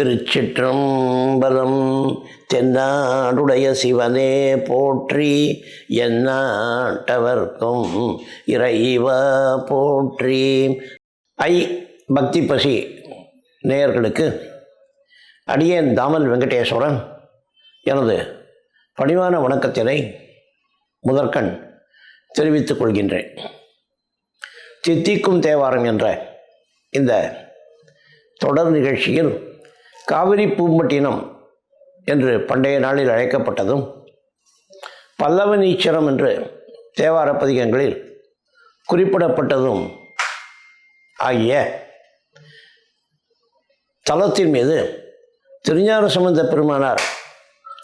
திருச்சிற்றம்பலம் தென்னாடுடைய சிவனே போற்றி எந்நாட்டவர்க்கும் இறைவா போற்றி. ஐ பக்தி பசி நேயர்களுக்கு அடியேன் தாமல் வெங்கடேஸ்வரன் எனது பணிவான வணக்கத்தினை முதற்கண் தெரிவித்துக் கொள்கின்றேன். சித்திக்கும் தேவாரம் என்ற இந்த தொடர் நிகழ்ச்சியில் காவிரி பூம்பட்டினம் என்று பண்டைய நாளில் அழைக்கப்பட்டதும் பல்லவ நீச்சரம் என்று தேவார பதிகங்களில் குறிப்பிடப்பட்டதும் ஆகிய தலத்தின் மீது திருஞான சம்பந்த பெருமானார்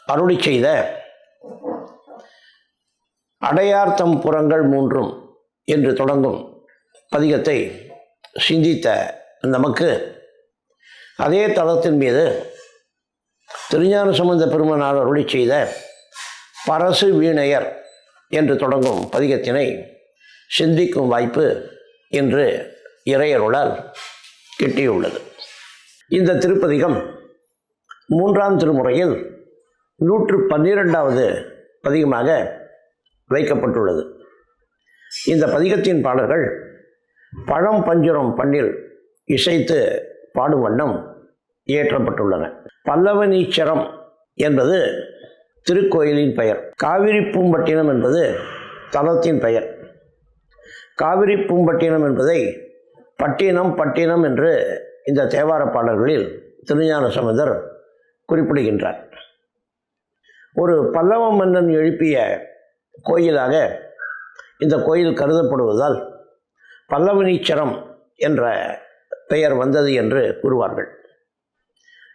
அருளி செய்த அடையார்த்தம் புறங்கள் மூன்றும் என்று தொடங்கும் பதிகத்தை சிந்தித்த நமக்கு அதே தளத்தின் மீது திருஞான சம்பந்த பெருமனார் அருளி செய்த பரசு வீணையர் என்று தொடங்கும் பதிகத்தினை சிந்திக்கும் வாய்ப்பு இன்று இறையருளால் கிட்டியுள்ளது. இந்த திருப்பதிகம் மூன்றாம் திருமுறையில் நூற்று பன்னிரெண்டாவது பதிகமாக வைக்கப்பட்டுள்ளது. இந்த பதிகத்தின் பாடல்கள் பழம் பஞ்சுரம் பண்ணில் இசைத்து பாடும் வண்ணம் இயற்றப்பட்டுள்ளன. பல்லவனீச்சரம் என்பது திருக்கோயிலின் பெயர். காவிரி பூம்பட்டினம் என்பது தலத்தின் பெயர். காவிரி பூம்பட்டினம் என்பதை பட்டினம் பட்டினம் என்று இந்த தேவார பாடல்களில் திருஞான சமுதர் குறிப்பிடுகின்றார். ஒரு பல்லவ மன்னன் எழுப்பிய கோயிலாக இந்த கோயில் கருதப்படுவதால் பல்லவனீச்சரம் என்ற பெயர் வந்தது என்று கூறுவார்கள்.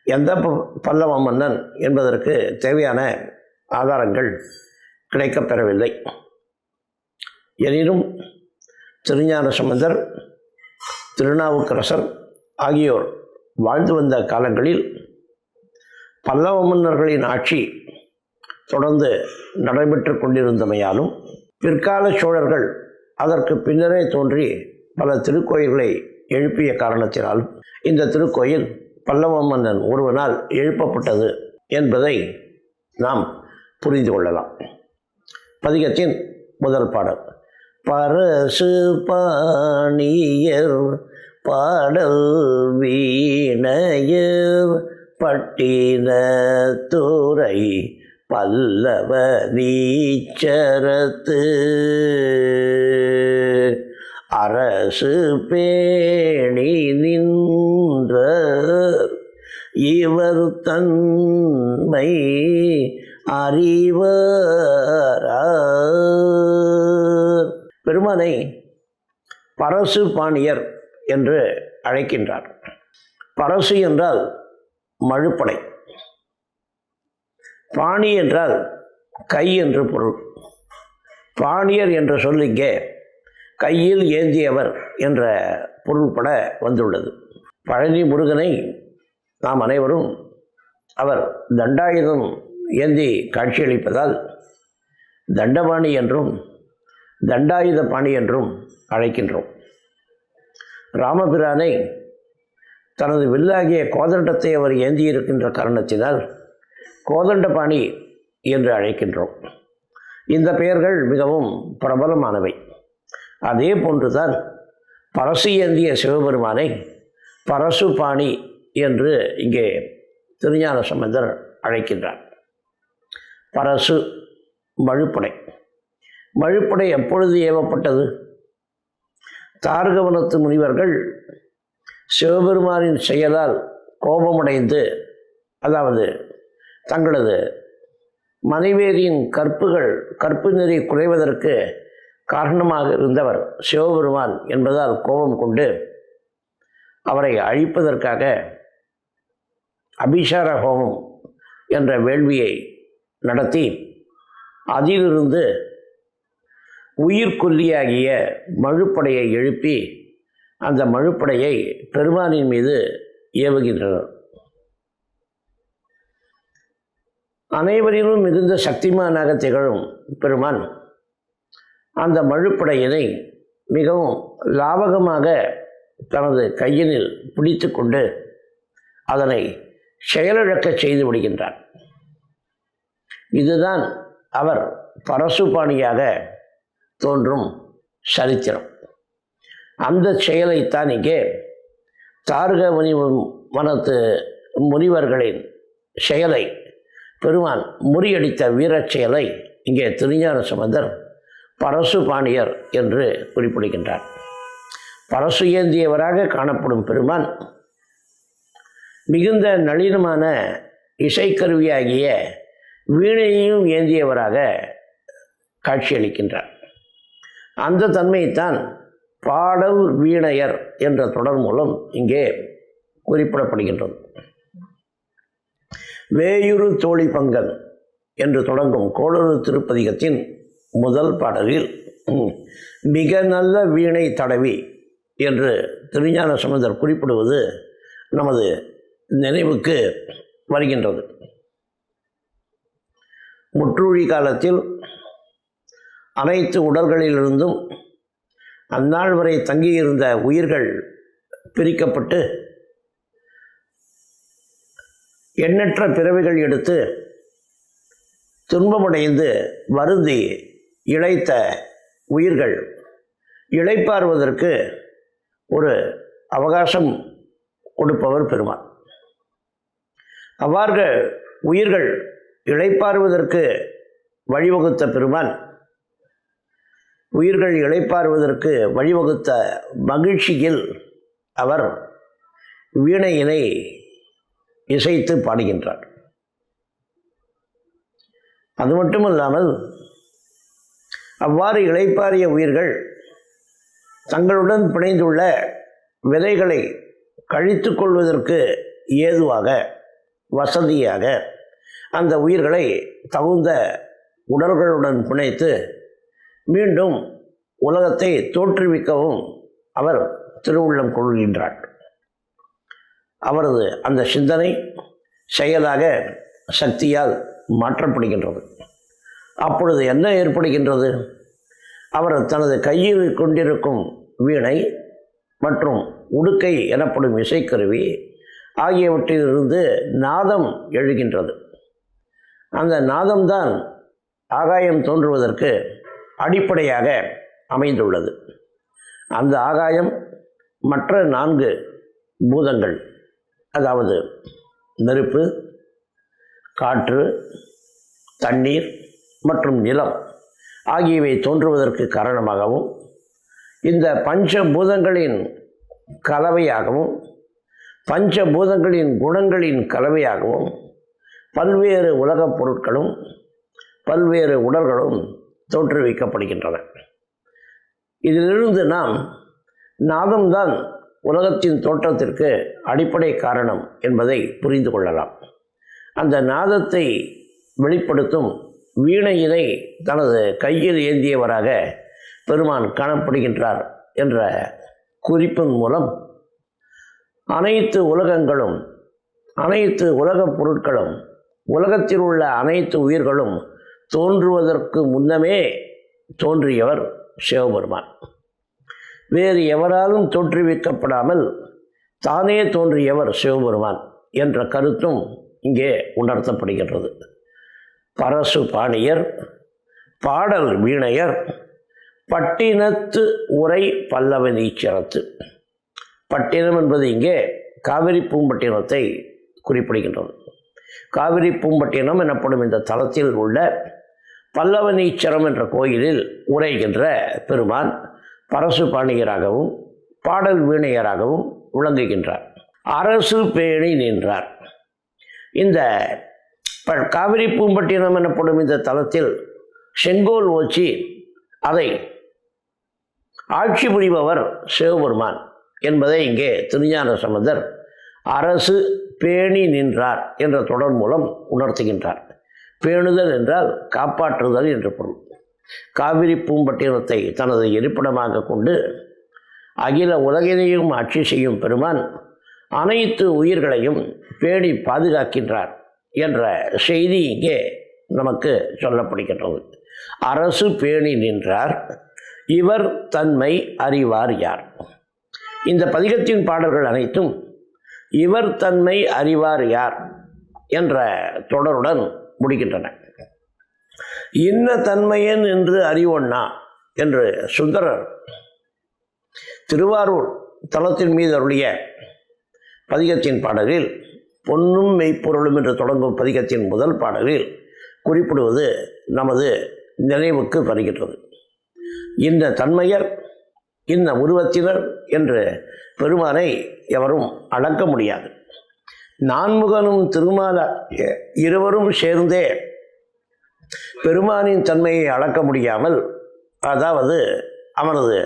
எந்த ப- பல்லவ மன்னன் என்பதற்கு தேவையான ஆதாரங்கள் கிடைக்கப்பெறவில்லை எனினும் திருஞான சம்பந்தர் திருநாவுக்கரசர் ஆகியோர் வாழ்ந்து வந்த காலங்களில் பல்லவ மன்னர்களின் ஆட்சி தொடர்ந்து நடைபெற்று கொண்டிருந்தமையாலும் பிற்கால சோழர்கள் அதற்கு பின்னரே தோன்றி பல திருக்கோயில்களை எழுப்பிய காரணத்தினால் இந்த திருக்கோயில் பல்லவ மன்னன் ஒருவனால் எழுப்பப்பட்டது என்பதை நாம் புரிந்து கொள்ளலாம். பதிகத்தின் முதல் பாடல் பரசு பாணியர் பாடல் வீணையர் பட்டினத்துறை பல்லவ நீச்சரத்து. அரசு பேணி நின்ற இவர் தன்மை அறிவார். பெருமானை பரசு பாணியர் என்று அழைக்கின்றார். பரசு என்றால் மழுப்படை. பாணி என்றால் கை என்று பொருள். பாணியர் என்ற சொல் இங்கே கையில் ஏந்தியவர் என்ற பொருள்பட வந்துள்ளது. பழனி முருகனை நாம் அனைவரும் அவர் தண்டாயுதம் ஏந்தி காட்சியளிப்பதால் தண்டபாணி என்றும் தண்டாயுத பாணி என்றும் அழைக்கின்றோம். ராமபிரானை தனது வில்லாகிய கோதண்டத்தை அவர் ஏந்தியிருக்கின்ற காரணத்தினால் கோதண்டபாணி என்று அழைக்கின்றோம். இந்த பெயர்கள் மிகவும் பிரபலமானவை. அதே போன்றுதான் பரசு ஏந்திய சிவபெருமானை பரசுபாணி என்று இங்கே திருஞான சம்பந்தர் அழைக்கின்றார். பரசு மழுப்படை. மழுப்படை எப்பொழுது ஏவப்பட்டது? தார்கவனத்து முனிவர்கள் சிவபெருமானின் செயலால் கோபமடைந்து அதாவது தங்களது மனைவேரியின் கற்புகள் கற்பு நெறி குறைவதற்கு காரணமாக இருந்தவர் சிவபெருமான் என்பதால் கோபம் கொண்டு அவரை அழிப்பதற்காக அபிஷார ஹோமம் என்ற வேள்வியை நடத்தி அதிலிருந்து உயிர்கொல்லியாகிய மழுப்படையை எழுப்பி அந்த மழுப்படையை பெருமானின் மீது ஏவுகின்றனர். அனைவரிலும் மிகுந்த சக்திமானாக திகழும் பெருமான் அந்த மழுப்படையினை மிகவும் லாவகமாக தனது கையினில் பிடித்து கொண்டு அதனை செயலிழக்கச் செய்து விடுகின்றார் இதுதான் அவர் பரசுபாணியாக தோன்றும் சரித்திரம். அந்த செயலைத்தான் இங்கே தார்க முனி மனத்து முனிவர்களின் செயலை பெருமான் முறியடித்த வீரச் செயலை இங்கே திருஞான சம்பந்தர் பரசு பாணியர் என்று குறிப்பிடுகின்றார். பரசு ஏந்தியவராக காணப்படும் பெருமான் மிகுந்த நளினமான இசைக்கருவியாகிய வீணையையும் ஏந்தியவராக காட்சியளிக்கின்றார். அந்த தன்மையைத்தான் பாடல் வீணையர் என்ற தொடர் மூலம் இங்கே குறிப்பிடப்படுகின்றது. வேயுறு தோழி பங்கன் என்று தொடங்கும் கோளறு திருப்பதிகத்தின் முதல் பாடலில் மிக நல்ல வீணை தடவி என்று திருஞான சம்பந்தர் குறிப்பிடுவது நமது நினைவுக்கு வருகின்றது. முற்றூழி காலத்தில் அனைத்து உடல்களிலிருந்தும் அந்நாள் வரை தங்கியிருந்த உயிர்கள் பிரிக்கப்பட்டு எண்ணற்ற பிறவிகள் எடுத்து துன்பமடைந்து வருந்தி இழைத்த உயிர்கள் இழைப்பாறுவதற்கு ஒரு அவகாசம் கொடுப்பவர் பெருமான். அவ்வாறு உயிர்கள் இழைப்பாறுவதற்கு வழிவகுத்த பெருமான் உயிர்கள் இழைப்பார்வதற்கு வழிவகுத்த மகிழ்ச்சியில் அவர் வீணையினை இசைத்து பாடுகின்றார். அது மட்டுமல்லாமல் அவ்வாறு இளைப்பாறிய உயிர்கள் தங்களுடன் பிணைந்துள்ள விதைகளை கழித்து கொள்வதற்கு ஏதுவாக வசதியாக அந்த உயிர்களை தகுந்த உடல்களுடன் பிணைத்து மீண்டும் உலகத்தை தோற்றுவிக்கவும் அவர் திருவுள்ளம் கொள்கின்றார். அவரது அந்த சிந்தனை செயலாக சக்தியால் மாற்றப்படுகின்றது. அப்பொழுது என்ன ஏற்படுகின்றது? அவர் தனது கையில் கொண்டிருக்கும் வீணை மற்றும் உடுக்கை எனப்படும் இசைக்கருவி ஆகியவற்றிலிருந்து நாதம் எழுகின்றது. அந்த நாதம்தான் ஆகாயம் தோன்றுவதற்கு அடிப்படையாக அமைந்துள்ளது. அந்த ஆகாயம் மற்ற நான்கு பூதங்கள் அதாவது நெருப்பு காற்று தண்ணீர் மற்றும் நிலம் ஆகியவை தோன்றுவதற்கு காரணமாகவும் இந்த பஞ்சபூதங்களின் கலவையாகவும் பஞ்சபூதங்களின் குணங்களின் கலவையாகவும் பல்வேறு உலகப் பொருட்களும் பல்வேறு உடல்களும் தோற்றுவிக்கப்படுகின்றன. இதிலிருந்து நாம் நாதம்தான் உலகத்தின் தோற்றத்திற்கு அடிப்படை காரணம் என்பதை புரிந்து கொள்ளலாம். அந்த நாதத்தை வெளிப்படுத்தும் வீணையினை தனது கையில் ஏந்தியவராக பெருமான் காணப்படுகின்றார் என்ற குறிப்பின் மூலம் அனைத்து உலகங்களும் அனைத்து உலகப் பொருட்களும் உலகத்தில் உள்ள அனைத்து உயிர்களும் தோன்றுவதற்கு முன்னமே தோன்றியவர் சிவபெருமான். வேறு எவராலும் தோற்றுவிக்கப்படாமல் தானே தோன்றியவர் சிவபெருமான் என்ற கருத்தும் இங்கே உணர்த்தப்படுகின்றது. பரசு பாணியர் பாடல் வீணையர் பட்டினத்து உரை பல்லவனீச்சரத்து பட்டினம் என்பது இங்கே காவிரி பூம்பட்டினத்தை குறிப்பிடுகின்றது. காவிரி பூம்பட்டினம் எனப்படும் இந்த தலத்தில் உள்ள பல்லவனீச்சரம் என்ற கோயிலில் உரைகின்ற பெருமான் பரசு பாணியராகவும் பாடல் வீணையராகவும் விளங்குகின்றார். அரசு பேணி நின்றார். இந்த காவிரி பூம்பட்டினம் எனப்படும் இந்த தலத்தில் செங்கோல் ஓச்சி அதை ஆட்சி புரிபவர் சிவபெருமான் என்பதை இங்கே திருஞான சம்பந்தர் அரசு பேணி நின்றார் என்ற தொடர் மூலம் உணர்த்துகின்றார். பேணுதல் என்றால் காப்பாற்றுதல் என்று பொருள். காவிரி பூம்பட்டினத்தை தனது இருப்பிடமாக கொண்டு அகில உலகினையும் ஆட்சி செய்யும் பெருமான் அனைத்து உயிர்களையும் பேணி பாதுகாக்கின்றார். என்ற செய்தி இங்கே நமக்கு சொல்லப்படுகின்றது. அரசு பேணி நின்றார். இவர் தன்மை அறிவார் யார்? இந்த பதிகத்தின் பாடல்கள் அனைத்தும் இவர் தன்மை அறிவார் யார்? என்ற தொடருடன் முடிக்கின்றன இன்ன தன்மையன் என்று அறிவொண்ணா என்று சுந்தரர் திருவாரூர் தளத்தின் மீது அருளிய பதிகத்தின் பாடலில் பொன்னும் மெய்ப்பொருளும் என்று தொடங்கும் பதிகத்தின் முதல் பாடலில் குறிப்பிடுவது நமது நினைவுக்கு வருகின்றது. இந்த தன்மையர் இந்த உருவத்தினர் என்று பெருமானை எவரும் அளக்க முடியாது. நான்முகனும் திருமால இருவரும் சேர்ந்தே பெருமானின் தன்மையை அளக்க முடியாமல் அதாவது அவனது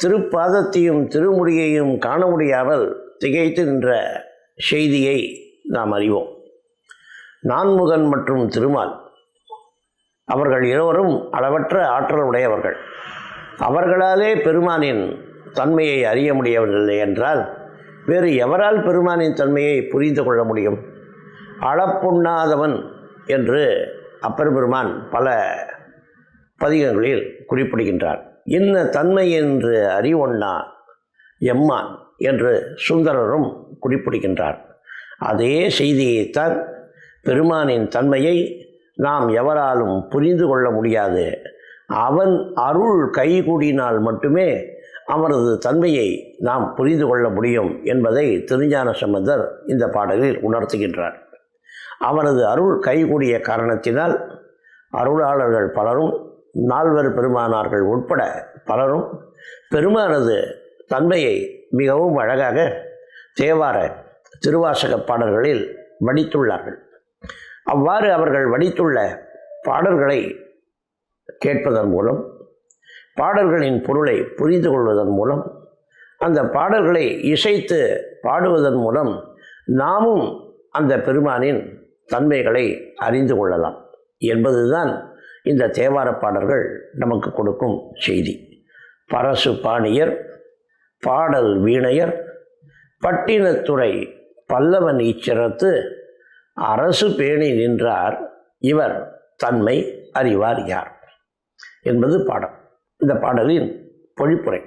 திருப்பாதத்தையும் திருமுடியையும் காண முடியாமல் திகைத்து நின்ற செய்தியை நாம் அறிவோம். நான்முகன் மற்றும் திருமால். அவர்கள் இருவரும் அளவற்ற ஆற்றல் உடையவர்கள் அவர்களாலே பெருமானின் தன்மையை அறிய முடியவில்லை என்றால் வேறு எவரால் பெருமானின் தன்மையை புரிந்து கொள்ள முடியும்? அளப்புண்ணாதவன் என்று அப்பர் பெருமான் பல பதிகங்களில் குறிப்பிடுகின்றார். இன்ன தன்மை என்று அறிவொண்ணா எம்மான்? என்று சுந்தரரும் குறிப்பிடுகின்றார் அதே செய்தியைத்தான் பெருமானின் தன்மையை நாம் எவராலும் புரிந்து கொள்ள முடியாது. அவன் அருள் கைகூடினால் மட்டுமே அவனது தன்மையை நாம் புரிந்து கொள்ள முடியும் என்பதை திருஞான சம்பந்தர் இந்த பாடலில் உணர்த்துகின்றார். அவனது அருள் கைகூடிய காரணத்தினால் அருளாளர்கள் பலரும் நால்வர் பெருமானார்கள் உட்பட பலரும் பெருமானது தன்மையை மிகவும் அழகாக தேவார திருவாசக பாடல்களில் வடித்துள்ளார்கள் அவ்வாறு அவர்கள் வடித்துள்ள பாடல்களை கேட்பதன் மூலம் பாடல்களின் பொருளை புரிந்து கொள்வதன் மூலம் அந்த பாடல்களை இசைத்து பாடுவதன் மூலம் நாமும் அந்த பெருமானின் தன்மைகளை அறிந்து கொள்ளலாம் என்பதுதான் இந்த தேவார பாடல்கள் நமக்கு கொடுக்கும் செய்தி. பரசு பாணியர் பாடல் வீணையர் பட்டினத்துறை பல்லவன் இச்சிறத்து அரசு பேணி நின்றார். இவர் தன்மை அறிவார் யார்? என்பது பாடம். இந்த பாடலின் பொழிப்புரை.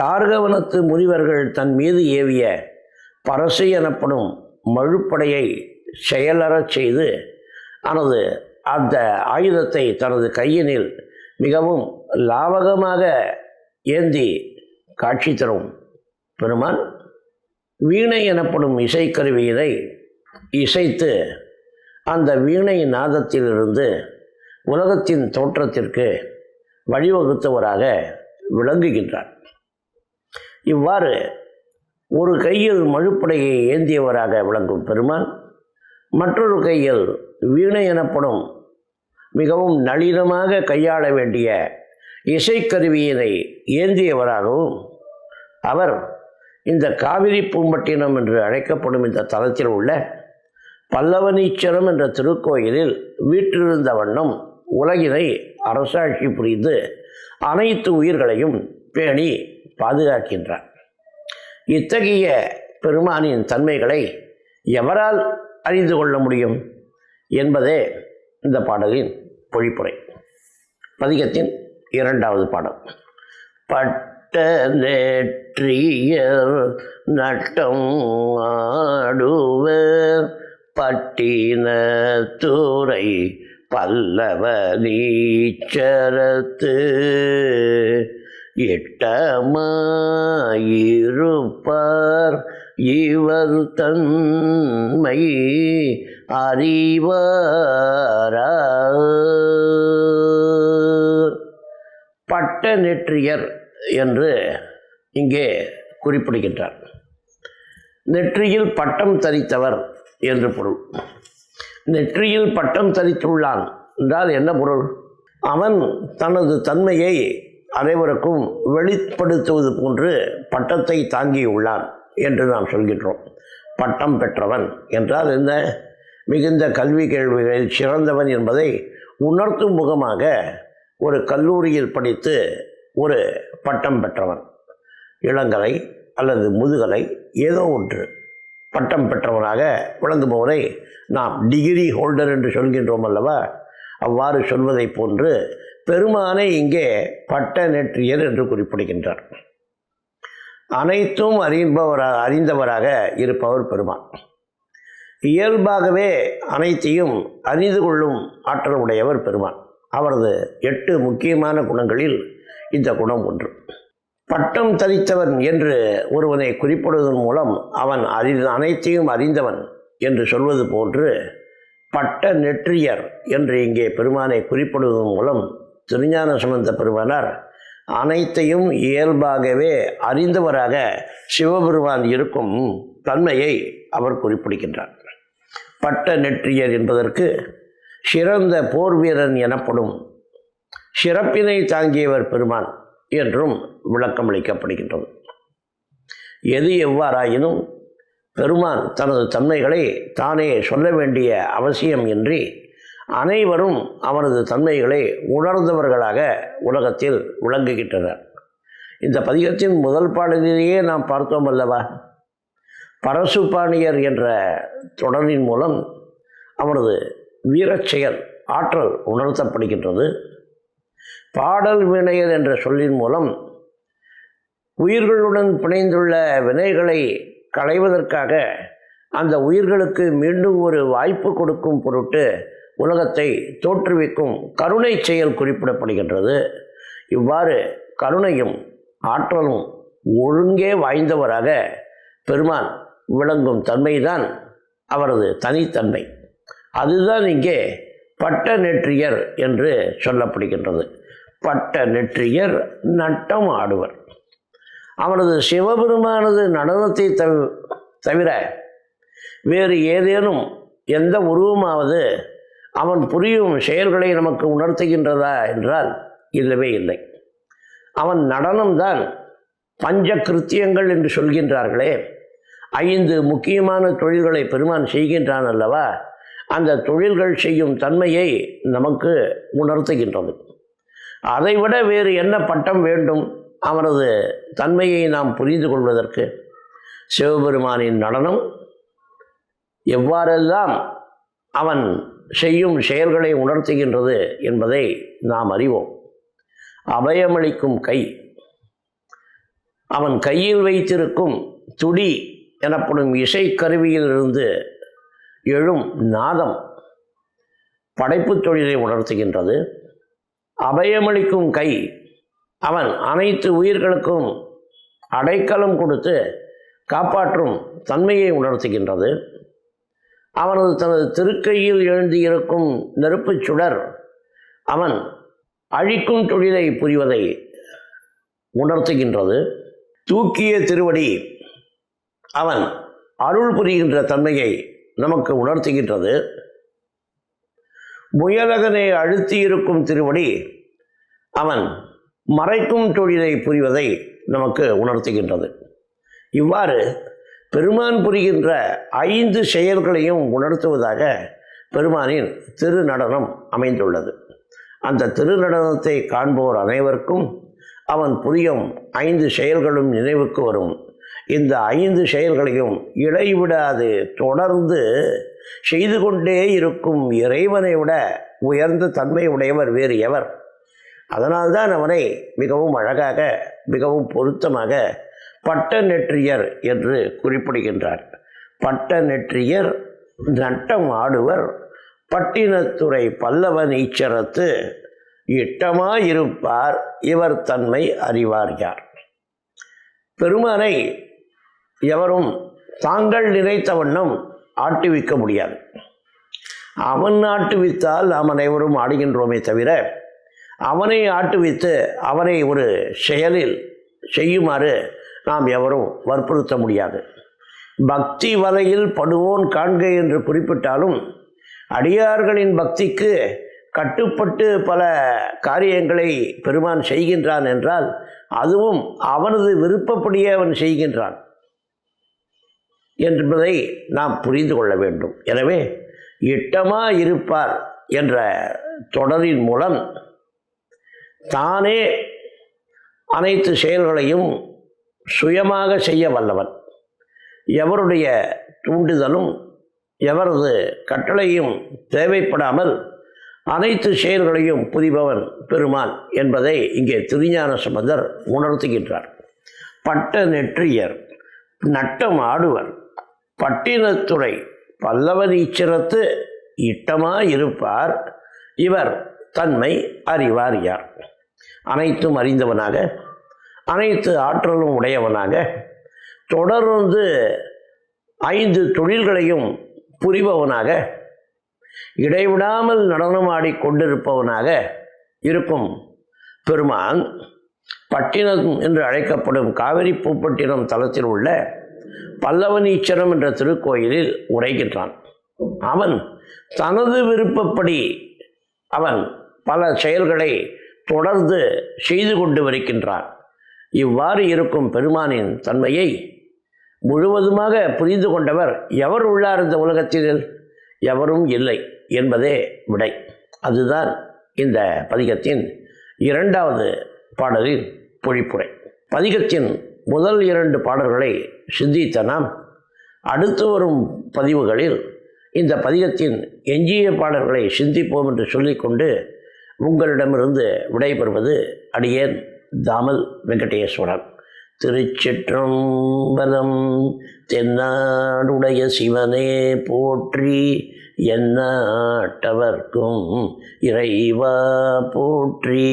தார்கவனத்து முனிவர்கள் தன் மீது ஏவிய பரசு எனப்படும் மழுப்படையை செயலறச் செய்து அனது அந்த ஆயுதத்தை தனது கையினில் மிகவும் லாவகமாக ஏந்தி காட்சி தரும். பெருமான் வீணை எனப்படும் இசைக்கருவியினை இசைத்து அந்த வீணை நாதத்திலிருந்து உலகத்தின் தோற்றத்திற்கு வழிவகுத்தவராக விளங்குகின்றார். இவ்வாறு ஒரு கையில் மழுப்படையை ஏந்தியவராக விளங்கும் பெருமான் மற்றொரு கையில் வீணை எனப்படும் மிகவும் நளினமாக கையாள வேண்டிய இசைக்கருவியினை ஏந்தியவராகவும் அவர் இந்த காவிரி பூம்பட்டினம் என்று அழைக்கப்படும் இந்த தலத்தில் உள்ள பல்லவனீச்சரம் என்ற திருக்கோயிலில் வீற்றிருந்த வண்ணம் உலகினை அரசாட்சி புரிந்து அனைத்து உயிர்களையும் பேணி பாதுகாக்கின்றார். இத்தகைய பெருமானின் தன்மைகளை எவரால் அறிந்து கொள்ள முடியும் என்பதே இந்த பாடலின் பொழிப்புரை. பதிகத்தின் இரண்டாவது பாடல் பட்ட நெற்றியர் நட்டம் ஆடுவர். பட்டினத்துறை பல்லவ நீச்சரத்து எட்டமாயிருப்பார். இவர் தன்மை அறிவாரா பட்ட நெற்றியர் என்று இங்கே குறிப்பிடுகின்றார். நெற்றியில் பட்டம் தரித்தவர் என்று பொருள். நெற்றியில் பட்டம் தரித்துள்ளான் என்றால் என்ன பொருள்? அவன் தனது தன்மையை அனைவருக்கும் வெளிப்படுத்துவது போன்று பட்டத்தை தாங்கியுள்ளான் என்று நாம் சொல்கின்றோம். பட்டம் பெற்றவன் என்றால் என்ன? மிகுந்த கல்வி கேள்விகளில் சிறந்தவன் என்பதை உணர்த்தும் முகமாக ஒரு கல்லூரியில் படித்து ஒரு பட்டம் பெற்றவன். இளங்கலை அல்லது முதுகலை ஏதோ ஒன்று. பட்டம் பெற்றவனாக விளங்குபவனை நாம் டிகிரி ஹோல்டர் என்று சொல்கின்றோம் அல்லவா? அவ்வாறு சொல்வதைப் போன்று பெருமானை இங்கே பட்ட நெற்றியர் என்று குறிப்பிடுகின்றார். அனைத்தும் அறிபவராக அறிந்தவராக இருப்பவர் பெருமான். இயல்பாகவே அனைத்தையும் அறிந்து கொள்ளும் ஆற்றல் உடையவர் பெருமான். அவரது எட்டு முக்கியமான குணங்களில் இந்த குணம் ஒன்று. பட்டம் தரித்தவன் என்று ஒருவனை குறிப்பிடுவதன் மூலம் அவன் அறிந்த அனைத்தையும் அறிந்தவன் என்று சொல்வது போன்று பட்ட நெற்றியர் என்று இங்கே பெருமானை குறிப்பிடுவதன் மூலம் திருஞான சுமந்த பெருமானார் அனைத்தையும் இயல்பாகவே அறிந்தவராக சிவபெருமான் இருக்கும் தன்மையை அவர் குறிப்பிடுகின்றார். பட்ட நெற்றியர் என்பதற்கு சிறந்த போர் வீரன் எனப்படும் சிறப்பினை தாங்கியவர் பெருமான் என்றும் விளக்கமளிக்கப்படுகின்றது. எது எவ்வாறாயினும் பெருமான் தனது தன்மைகளை தானே சொல்ல வேண்டிய அவசியம் இன்றி அனைவரும் அவரது தன்மைகளை உணர்ந்தவர்களாக உலகத்தில் விளங்குகின்றனர். இந்த பதிகத்தின் முதல் பாடலிலேயே நாம் பார்த்தோம் அல்லவா? பரசுபாணியர் என்ற தொடரின் மூலம் அவரது வீரச்செயல் ஆற்றல் உணர்த்தப்படுகின்றது. பாடல் வினையர் என்ற சொல்லின் மூலம் உயிர்களுடன் பிணைந்துள்ள வினைகளை களைவதற்காக அந்த உயிர்களுக்கு மீண்டும் ஒரு வாய்ப்பு கொடுக்கும் பொருட்டு உலகத்தை தோற்றுவிக்கும் கருணை செயல் குறிப்பிடப்படுகின்றது. இவ்வாறு கருணையும் ஆற்றலும் ஒழுங்கே வாய்ந்தவராக பெருமான் விளங்கும் தன்மைதான் அவரது தனித்தன்மை. அதுதான் இங்கே பட்ட நெற்றியர் என்று சொல்லப்படுகின்றது. பட்ட நெற்றியர் நட்டம் ஆடுவர். அவனது சிவபெருமானது நடனத்தை தவ தவிர வேறு ஏதேனும் எந்த உருவமாவது அவன் புரியும் செயல்களை நமக்கு உணர்த்துகின்றதா என்றால் இல்லவே இல்லை. அவன் நடனம்தான் பஞ்ச கிருத்தியங்கள் என்று சொல்கின்றார்களே. ஐந்து முக்கியமான தொழில்களை பெருமான் செய்கின்றான் அல்லவா? அந்த தொழில்கள் செய்யும் தன்மையை நமக்கு உணர்த்துகின்றது. அதைவிட வேறு என்ன பட்டம் வேண்டும்? அவனது தன்மையை நாம் புரிந்து கொள்வதற்கு சிவபெருமானின் நடனம் எவ்வாறெல்லாம் அவன் செய்யும் செயல்களை உணர்த்துகின்றது என்பதை நாம் அறிவோம். அபயமளிக்கும் கை. அவன் கையில் வைத்திருக்கும் துடி எனப்படும் இசைக்கருவியிலிருந்து எழும் நாதம் படைப்புத் தொழிலை உணர்த்துகின்றது. அபயமளிக்கும் கை. அவன் அனைத்து உயிர்களுக்கும் அடைக்கலம் கொடுத்து காப்பாற்றும் தன்மையை உணர்த்துகின்றது. அவனது தனது திருக்கையில் எழுந்தியிருக்கும் நெருப்புச் சுடர் அவன் அழிக்கும் தொழிலை புரிவதை உணர்த்துகின்றது. தூக்கிய திருவடி அவன் அருள் புரிகின்ற தன்மையை நமக்கு உணர்த்துகின்றது. முயலகனை அழுத்தியிருக்கும் திருவடி அவன் மறைக்கும் தொழிலை புரிவதை நமக்கு உணர்த்துகின்றது. இவ்வாறு பெருமான் புரிகின்ற ஐந்து செயல்களையும் உணர்த்துவதாக பெருமானின் திருநடனம் அமைந்துள்ளது. அந்த திருநடனத்தை காண்போர் அனைவருக்கும் அவன் புரியும் ஐந்து செயல்களும் நினைவுக்கு வரும். இந்த ஐந்து செயல்களையும் இடைவிடாது தொடர்ந்து செய்து கொண்டே இருக்கும் இறைவனை விட உயர்ந்த தன்மை உடையவர் வேறு எவர். அதனால்தான் அவனை மிகவும் அழகாக மிகவும் பொருத்தமாக பட்ட நெற்றியர் என்று குறிப்பிடுகின்றார். பட்ட நெற்றியர் நட்டம் ஆடுவர் பட்டினத்துறை பல்லவன் ஈச்சரத்து இட்டமாயிருப்பார் இவர் தன்மை அறிவார் யார்? பெருமானை எவரும் தாங்கள் நினைத்த வண்ணம் ஆட்டுவிக்க முடியாது. அவன் ஆட்டுவித்தால் நாம் அனைவரும் ஆடுகின்றோமே தவிர அவனை ஆட்டுவித்து அவனை ஒரு செயலில் செய்யுமாறு நாம் எவரும் வற்புறுத்த முடியாது. பக்தி வலையில் படுவோன் காண்க என்று குறிப்பிட்டாலும் அடியார்களின் பக்திக்கு கட்டுப்பட்டு பல காரியங்களை பெருமான் செய்கின்றான் என்றால் அதுவும் அவனது விருப்பப்படியே அவன் செய்கின்றான். என்பதை நாம் புரிந்து கொள்ள வேண்டும். எனவே இட்டமா இருப்பார் என்ற தொடரின் மூலம் தானே அனைத்து செயல்களையும் சுயமாக செய்ய வல்லவன். எவருடைய தூண்டுதலும் எவரது கட்டளையும் தேவைப்படாமல் அனைத்து செயல்களையும் புரிபவன் பெருமான் என்பதை இங்கே திருஞான சம்பந்தர் உணர்த்துகின்றார். பட்ட நெற்றியர் நட்டம் ஆடுவர் பட்டினத்துறை பல்லவனீச்சிரத்து இட்டமாயிருப்பார் இவர் தன்மை அறிவார் யார்? அனைத்தும் அறிந்தவனாக அனைத்து ஆற்றலும் உடையவனாக தொடர்ந்து ஐந்து தொழில்களையும் புரிபவனாக இடைவிடாமல் நடனமாடி கொண்டிருப்பவனாக இருக்கும் பெருமான். பட்டினம் என்று அழைக்கப்படும் காவிரி பூப்பட்டினம் தளத்தில் உள்ள பல்லவனீச்சரம் என்ற திருக்கோயிலில் உரைகின்றான் அவன் தனது விருப்பப்படி அவன் பல செயல்களை தொடர்ந்து செய்து கொண்டு வருகின்றான். இவ்வாறு இருக்கும் பெருமானின் தன்மையை முழுவதுமாக புரிந்து கொண்டவர் எவர் உள்ளார் இந்த உலகத்தில்? எவரும் இல்லை என்பதே விடை. அதுதான் இந்த பதிகத்தின் இரண்டாவது பாடலின் பொழிப்புரை. பதிகத்தின் முதல் இரண்டு பாடல்களை சிந்தித்த நாம் அடுத்து வரும் பதிவுகளில் இந்த பதிகத்தின் எஞ்சிய பாடல்களை சிந்திப்போம் என்று சொல்லிக்கொண்டு உங்களிடமிருந்து விடைபெறுவது அடியேன் தாமல் வெங்கடேஸ்வரன். திருச்சிற்றம்பலம் தென்னாடுடைய சிவனே போற்றி என்னாட்டவர்க்கும் இறைவா போற்றி.